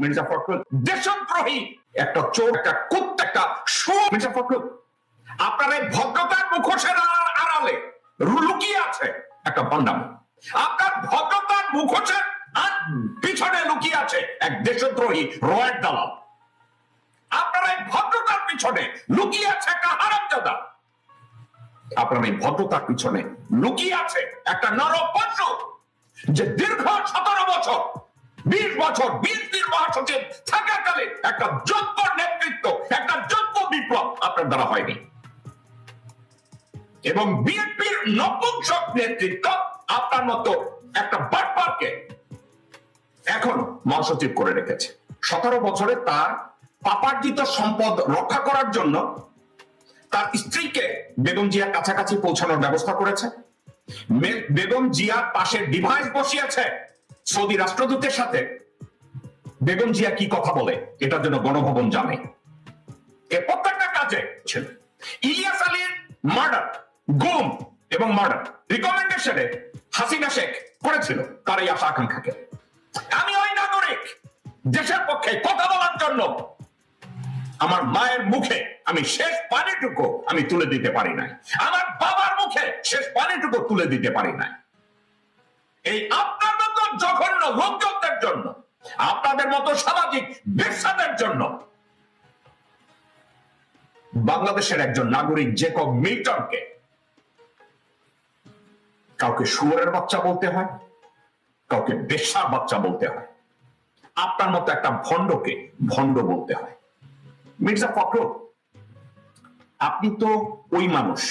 মির্জা ফখরুল দেশদ্রোহী, একটা চোর, একটা কুত্তা, একটা শো মির্জা ফখরুল, আপনার এই ভদ্রতার মুখোশের আড়া- আড়ালে লুকিয়ে আছে একটা ভণ্ডাম আপনার ভদ্রতার মুখোশের পিছনে লুকিয়ে আছে এক দেশদ্রোহী রয়ের দালাল। আপনার এই ভদ্রতার পিছনে লুকিয়ে আছে একটা হারামজাদা। আপনার এই ভদ্রতার পিছনে লুকিয়ে আছে একটা নর যে দীর্ঘ সতেরো বছর বিশ বছর বিএনপির মহাসচিব থাকাকালে একটা যোগ্য নেতৃত্ব, একটা যোগ্য বিপ্লব আপনার দ্বারা হয়নি। এবং বিএনপির নপুংসক নেতৃত্ব আপনার মতো একটা বাটপারকে এখন মহাসচিব করে রেখেছে। সতেরো বছরে তার পাপার্জিত সম্পদ রক্ষা করার জন্য তার স্ত্রীকে বেগম জিয়ার কাছাকাছি পৌঁছানোর ব্যবস্থা করেছে। বেগম জিয়ার পাশে ডিভাইস বসিয়েছে। সৌদি রাষ্ট্রদূতের সাথে বেগম জিয়া কি কথা বলে, এটার জন্য গণভবন জানে। প্রত্যেকটা কাজে ছিল। ইলিয়াস আলীর মার্ডার, গুম এবং মার্ডার রিকমেন্ডেশনে হাসিনা শেখ করেছিল তার এই আশা আকাঙ্ক্ষাকে। আমি ওই নাগরিক, দেশের পক্ষে কথা বলার জন্য আমার মায়ের মুখে আমি শেষ পানিটুকু আমি তুলে দিতে পারি নাই। আমার বাবার মুখে শেষ পানিটুকু তুলে দিতে পারি নাই। এই আপনার জঘন্য লোকজনদের জন্য, আপনাদের মতো সামাজিক ব্যবসাদের জন্য। বাংলাদেশের একজন নাগরিক জেকব মিল্টনকে কাউকে শুয়োরের বাচ্চা বলতে হয়, কাউকে বেশ্যার বাচ্চা বলতে হয়, আপনার মতো একটা ভণ্ডকে ভণ্ড বলতে হয়। মির্জা ফখরুল, আপনি তো ওই মানুষ,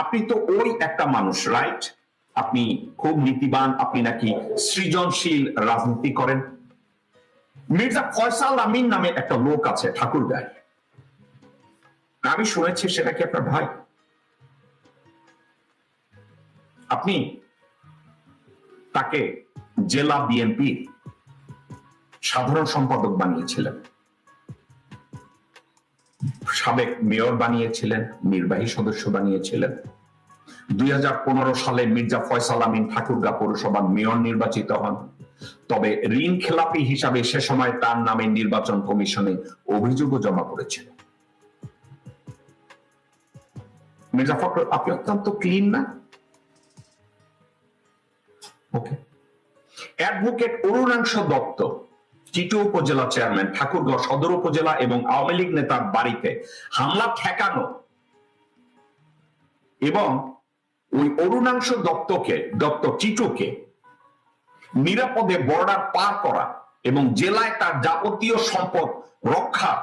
আপনি তো ওই একটা মানুষ রাইট আপনি খুব নীতিবান, আপনি নাকি সৃজনশীল রাজনীতি করেন। মির্জা ফয়সাল আমিন নামে একটা লোক আছে, ঠাকুর গায়ে আমি শুনেছি সেটা কি আপনার ভাই? আপনি তাকে জেলা বিএনপি সাধারণ সম্পাদক বানিয়েছিলেন। সাবেক মেয়র বানিয়েছিলেন, নির্বাহী সদস্য বানিয়েছিলেন। দুই হাজার পনেরো সালে মির্জা ফয়সাল আমিন ঠাকুরগা পৌরসভার মেয়র নির্বাচিত হন। তবে ঋণ খেলাপি হিসাবে সে সময় তার নামে নির্বাচন কমিশনে অভিযোগও জমা করেছিল। মির্জা আপনি অত্যন্ত ক্লিন না? ওকে। অ্যাডভোকেট অরুণাংশ দত্ত উপজেলা চেয়ারম্যান, ঠাকুরগাঁও সদর উপজেলা এবং আওয়ামী লীগ নেতার বাড়িতে হামলা ঠেকানো এবং ওই অরুণাংশ দত্তকে দত্ত চিটুকে নিরাপদে বর্ডার পার করা এবং জেলায় তার যাবতীয় সম্পদ রক্ষার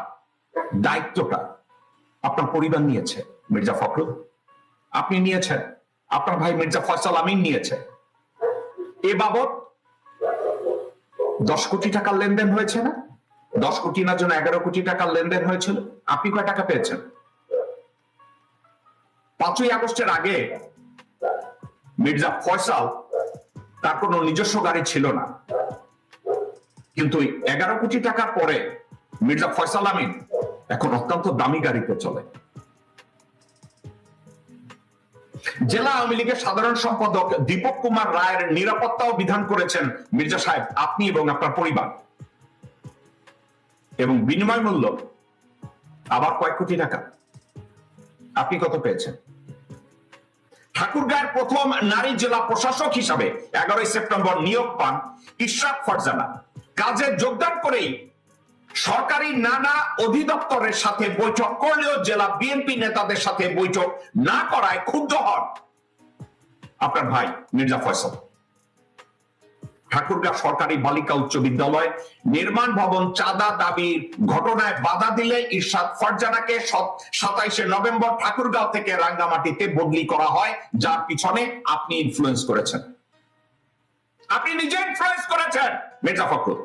দায়িত্বটা আপনার পরিবার নিয়েছে, মির্জা ফখরুল। আপনি নিয়েছেন, আপনার ভাই মির্জা ফয়সাল আমিন নিয়েছে। এ বাবদ দশ কোটি টাকার লেনদেন হয়েছে না? দশ কোটি না জন্য এগারো কোটি টাকার লেনদেন হয়েছিল? আপনি কয় টাকা পেয়েছেন? পাঁচই আগস্টের আগে মির্জা ফয়সাল তার কোনো নিজস্ব গাড়ি ছিল না। কিন্তু এগারো কোটি টাকার পরে মির্জা ফয়সাল আমিন এখন অত্যন্ত দামি গাড়িতে চলে। জেলা আওয়ামী লীগের সাধারণ সম্পাদক দীপক কুমার রায়ের নিরাপত্তাও বিধান করেছেন মির্জা সাহেব, আপনি এবং আপনার পরিবার। এবং বিনিময় মূল্য আবার কয়েক কোটি টাকা। আপনি কত পেয়েছেন? ঠাকুরগাঁয়ের প্রথম নারী জেলা প্রশাসক হিসাবে এগারোই সেপ্টেম্বর নিয়োগ পান ইশরাক ফারজানা। কাজে যোগদান করেই সরকারি নানা অধিদপ্তরের সাথে বৈঠক করলেও জেলা বিএনপি নেতাদের সাথে বৈঠক না করায় ক্ষুব্ধ হন। আপনার ভাই মির্জা ফয়সল। ঠাকুরগাঁ সরকারি বালিকা উচ্চ বিদ্যালয় নির্মাণ ভবন চাঁদা দাবির ঘটনায় বাধা দিলে ইরশাদ ফরজানাকে সাতাইশে নভেম্বর ঠাকুরগাঁও থেকে রাঙ্গামাটিতে বদলি করা হয়, যার পিছনে আপনি ইনফ্লুয়েন্স করেছেন। আপনি নিজে ইনফ্লুয়েন্স করেছেন, মির্জা ফখরুল।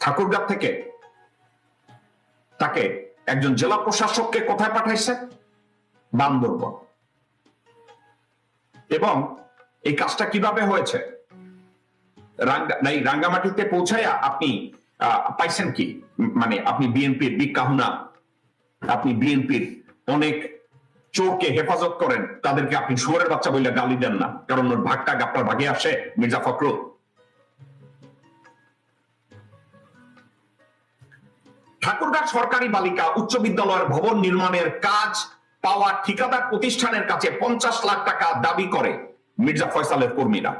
ঠাকুরগাঁ থেকে তাকে একজন জেলা প্রশাসককে কোথায় পাঠাইছে? বান্দরবন। এবং এই কাজটা কীভাবে হয়েছে? রাঙ্গামাটিতে পৌঁছায়া আপনি পাইছেন কি? মানে আপনি বিএনপির বিগ কাহুনা, আপনি বিএনপির অনেক চোরকে হেফাজত করেন, তাদেরকে আপনি শুয়ারের বাচ্চা বললে গালি দেন না, কারণ ওর ভাগটা আপনার ভাগে আসে মির্জা ফখরুল। ঠাকুরগাঁ সরকারি বালিকা উচ্চ বিদ্যালয়ের ভবন নির্মাণের কাজ পাওয়া ঠিকাদার প্রতিষ্ঠানের কাছে পঞ্চাশ লাখ টাকা দাবি করে। মির্জা ফয়সালের কর্মীরা।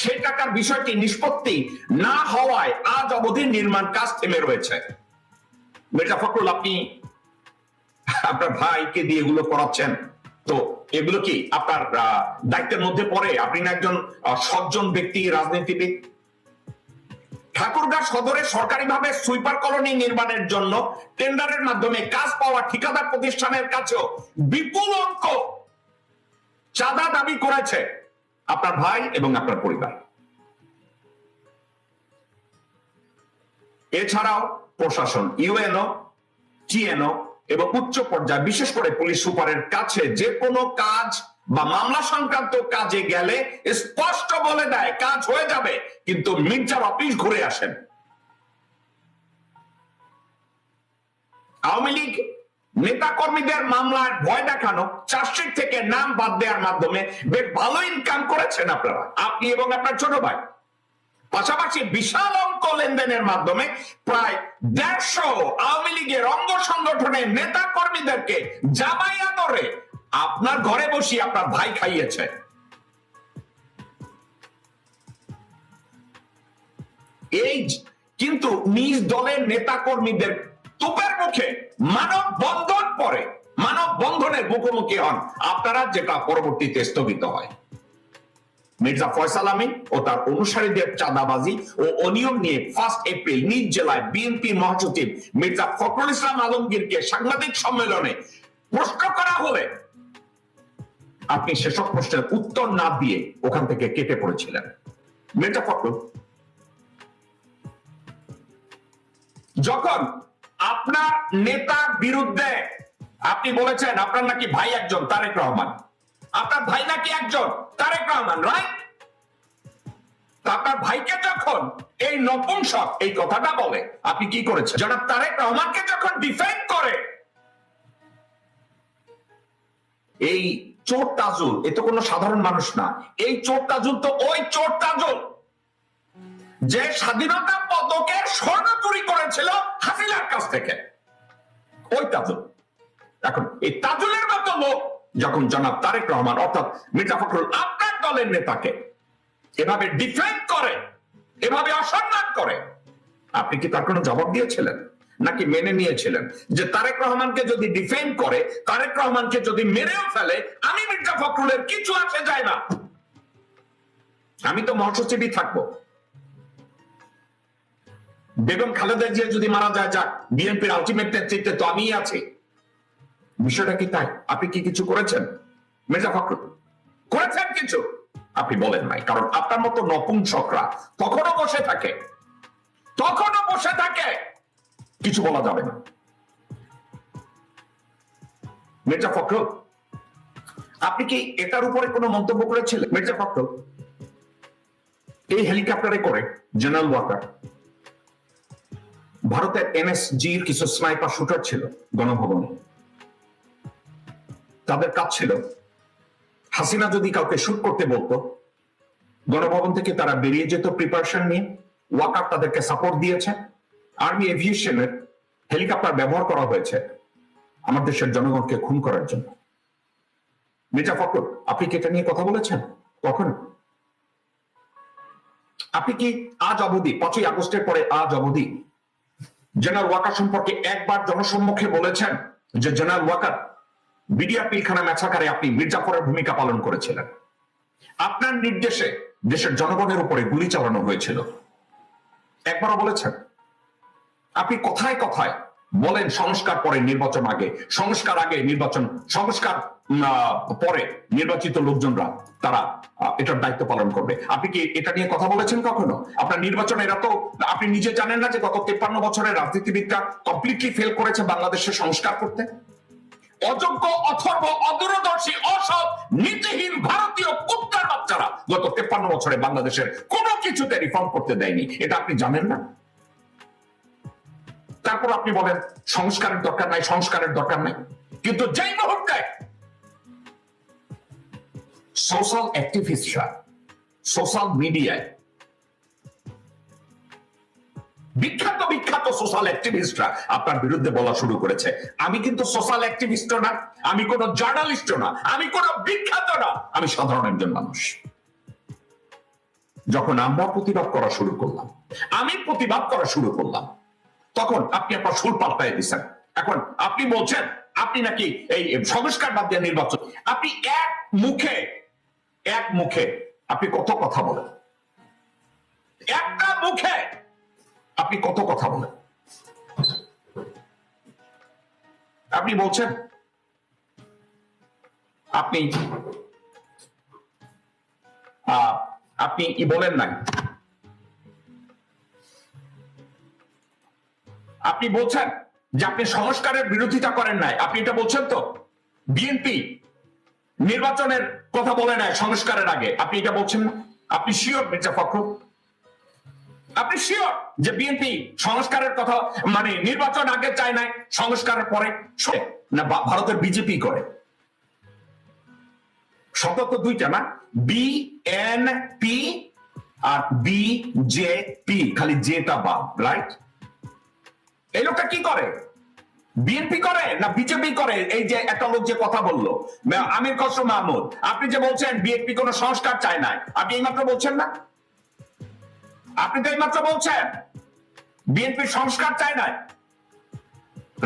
সেই টাকার বিষয়টি নিষ্পত্তি না হওয়ায় আজ অবধি নির্মাণ কাজ থেমে রয়েছে। মির্জা ফখরুল, আপনি আপনার ভাইকে দিয়ে এগুলো করাচ্ছেন। তো এগুলো কি আপনার দায়িত্বের মধ্যে পড়ে? আপনি না একজন সজ্জন ব্যক্তি, রাজনীতিবিদ? ঠাকুরগাঁ সদরে সরকারিভাবে সুইপার কলোনি নির্মাণের জন্য টেন্ডারের মাধ্যমে কাজ পাওয়া ঠিকাদার প্রতিষ্ঠানের কাছেও বিপুল অঙ্ক চাঁদা দাবি করেছে আপনার ভাই এবং আপনার পরিবার। এছাড়াও প্রশাসন, ইউএনও, টিএনও এবং উচ্চ পর্যায়ে বিশেষ করে পুলিশ সুপারের কাছে যে কোনো কাজ বা মামলা সংক্রান্ত কাজে গেলে স্পষ্ট বলে দেয়, কাজ হয়ে যাবে, কিন্তু মির্জার অফিস ঘুরে আসেন। আওয়ামী লীগ নেতা কর্মীদের মামলার ভয় দেখানো, চার্জশিট থেকে নাম বাদ দেওয়ার মাধ্যমে বেশ ভালো ইনকাম করেছেন আপনারা। আপনি এবং আপনার ছোট ভাই। পাশাপাশি বিশাল অঙ্ক লেনদেনের মাধ্যমে প্রায় দেড়শো আওয়ামী লীগের অঙ্গ সংগঠনের নেতা কর্মীদেরকে জামাই আদরে আপনার ঘরে বসিয়ে আপনার ভাই খাইয়েছে। এই কিন্তু নিজ দলের নেতা কর্মীদের তোপের মুখে মানব মুখোমুখি হন। আপনারা যেটা পরবর্তীতে স্থগিত হয়। মির্জা ফয়সাল আমিন ও তার অনুসারীদের চাঁদাবাজি ও অনিয়ম নিয়ে ফার্স্ট এপ্রিল নিজ জেলায় বিএনপি মহাসচিব মির্জা ফখরুল ইসলাম আলমগীরকে সাংবাদিক সম্মেলনে প্রশ্ন করা হলে আপনি সেসব প্রশ্নের উত্তর না দিয়ে ওখান থেকে কেটে পড়েছিলেন। মির্জা ফখরুল, যখন আপনার নেতার বিরুদ্ধে আপনি বলেছেন আপনার নাকি ভাই একজন, তারেক রহমান। আপনার ভাই নাকি একজন, তারেক রহমান রাইট আপনার ভাইকে যখন এই নপুংসক এই কথাটা বলে, আপনি কি করেছেন? জনাব তারেক রহমানকে যখন ডিফেন্ড করে, এই চোর তাজুল, এ তো কোনো সাধারণ মানুষ না, এই চোর তাজুল তো ওই চোর তাজুল, যে স্বাধীনতা পদকের স্বর্ণ চুরি করেছিল হাসিনার কাছ থেকে। ওই তাজুল। এখন এই তাজুলের মতো লোক যখন জনাব তারেক রহমান, অর্থাৎ মির্জা ফখরুল আপনার দলের নেতাকে এভাবে ডিফেন্ড করে, এভাবে অসম্মান করে, আপনি কি তার কোনো জবাব দিয়েছিলেন? নাকি মেনে নিয়েছিলেন? যে তারেক রহমানকে যদি ডিফেন্ড করে, তারেক রহমানকে যদি মেরেও ফেলে, আমি মির্জা ফখরুলের কিছু আসে যায় না। আমি তো মহাসচিবই থাকব। বেগম খালেদা জিয়া যদি মারা যায়, যাক, বিএনপির আলটিমেট নেতৃত্বে তো আমিই আছি। বিষয়টা কি তাই? আপনি কি কিছু করেছেন? মির্জা ফখরুল, করেছেন কিছু? আপনি বলেন নাই, কারণ আপনার মতো নপুংসকরা তখনও বসে থাকে, তখনও বসে থাকে। কিছু বলা যাবে না। মির্জা ফখরুল, আপনি কি এটার উপরে কোনো মন্তব্য করেছিলেন? মির্জা ফখরুল, এই হেলিকপ্টারে করে জেনারেল ওয়াকার, ভারতের এনএসজির কিছু স্নাইপার শুটার ছিল গণভবনে। তাদের কাজ ছিল। হাসিনা যদি কাউকে শুট করতে বলতো, গণভবন থেকে তারা বেরিয়ে যেত প্রিপারেশন নিয়ে। ওয়াকার তাদেরকে সাপোর্ট দিয়েছে। আর্মি এভিয়েশনের হেলিকপ্টার ব্যবহার করা হয়েছে আমার দেশের জনগণকে খুন করার জন্য। মির্জা ফখরুল, আপনি কি এটা নিয়ে কথা বলেছেন? কখন? আপনি কি আজ অবধি পাঁচই আগস্টের পরে আজ অবধি, জেনারেল ওয়াকার সম্পর্কে একবার জনসম্মুখে বলেছেন যে জেনারেল ওয়াকার বিডিআর পিলখানা ম্যাচাকারে আপনি মির্জাফরের ভূমিকা পালন করেছিলেন। আপনার নির্দেশে দেশের জনগণের উপরে গুলি চালানো হয়েছিল। একবারও বলেছেন। আপনি কথায় কথায় বলেন সংস্কার পরে নির্বাচন আগে, সংস্কার আগে নির্বাচন, সংস্কার পরে নির্বাচিত লোকজনরা, তারা এটার দায়িত্ব পালন করবে। আপনি কি এটা নিয়ে কথা বলেছেন কখনো? আপনার নির্বাচন এরা তো, আপনি নিজে জানেন না যে গত তেপ্পান্ন বছরের রাজনীতিবিদরা কমপ্লিটলি ফেল করেছে বাংলাদেশের সংস্কার করতে? অযোগ্য অথর্ব অদূরদর্শী, অসৎ, নীতিহীন ভারতীয় কুত্তার বাচ্চারা গত তেপ্পান্ন বছরে বাংলাদেশের কোনো কিছুতে রিফর্ম করতে দেয়নি। এটা আপনি জানেন না? তারপর আপনি বলেন, সংস্কারের দরকার নাই, সংস্কারের দরকার নাই। কিন্তু যেই মুহূর্তে সোশ্যাল অ্যাক্টিভিস্টরা সোশ্যাল মিডিয়ায় বিখ্যাত বিখ্যাত সোশ্যাল অ্যাক্টিভিস্টরা আপনার বিরুদ্ধে বলা শুরু করেছে। আমি কিন্তু সোশ্যাল অ্যাক্টিভিস্ট না, আমি কোন জার্নালিস্ট না, আমি কোন বিখ্যাত না, আমি সাধারণ একজন মানুষ। যখন আমরা প্রতিবাদ করা শুরু করলাম, আমি প্রতিবাদ করা শুরু করলাম, তখন আপনি আপনার সুর পাল্টাই দিচ্ছেন এখন আপনি বলছেন, আপনি নাকি এই সংস্কার বাদ দিয়ে নির্বাচন আপনি এক মুখে এক মুখে আপনি কত কথা বলেন? একটা মুখে আপনি কত কথা বলেন? আপনি বলছেন, আপনি আপনি ই বলেন নাই? আপনি বলছেন যে আপনি সংস্কারের বিরোধিতা করেন নাই। আপনি এটা বলছেন তো? বিএনপি নির্বাচনের কথা বলে নাই সংস্কারের আগে। আপনি এটা বলছেন না? আপনি শিওর মির্জা ফখরুল? আপনি শিওর যে বিএনপি সংস্কারের কথা মানে নির্বাচন আগে চায় নাই, সংস্কারের পরে না বা- ভারতের বিজেপি করে? শব্দ দুইটা না বি এন পি আর বি জে পি খালি জেটা বাদ রাইট এই লোকটা কি করে? বিএনপি করে না বিজেপি করে? এই যে একটা লোক যে কথা বলল আমির খসরু মাহমুদ, আপনি যে বলছেন বিএনপি কোনো সংস্কার চায় না আপনি এইমাত্র বলছেন না? আপনি তো এইমাত্র বলছেন। বিএনপি সংস্কার চায় না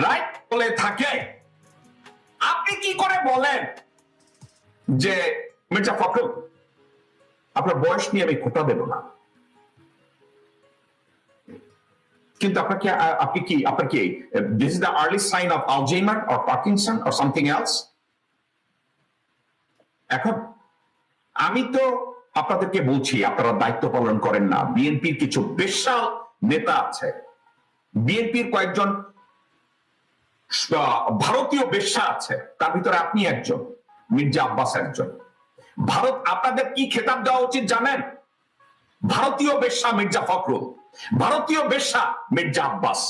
রাইট বলে থাকে। আপনি কি করে বলেন যে, মির্জা ফখরুল, আপনার বয়স নিয়ে আমি খোটা দেব না। কিন্তু আপনাকে আপনি কি, আপনার কি this is the early sign of Alzheimer or Parkinson or something else এখন, আমি তো আপনাদেরকে বলছি, আপনারা দায়িত্ব পালন করেন না। বিএনপির কিছু বিশাল নেতা আছে। বিএনপির কয়েকজন ভারতীয় বেশ্যা আছে। তার ভিতরে আপনি একজন, মির্জা আব্বাস একজন। ভারত, আপনাদের কি খেতাব দেওয়া উচিত জানেন? ভারতীয় বেশ্যা মির্জা ফখরুল। ভারতীয় বেশ্যা মির্জা আব্বাস,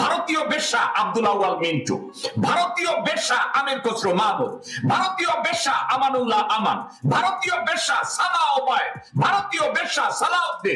ভারতীয় বেশ্যা আব্দুল আউয়াল মিন্টু, ভারতীয় বেশ্যা আমির খসরু মাহমুদ, ভারতীয় বেশ্যা আমানুল্লাহ আমান, ভারতীয় বেশ্যা সানা ওবায় ভারতীয় বেশ্যা সালাউদ্দিন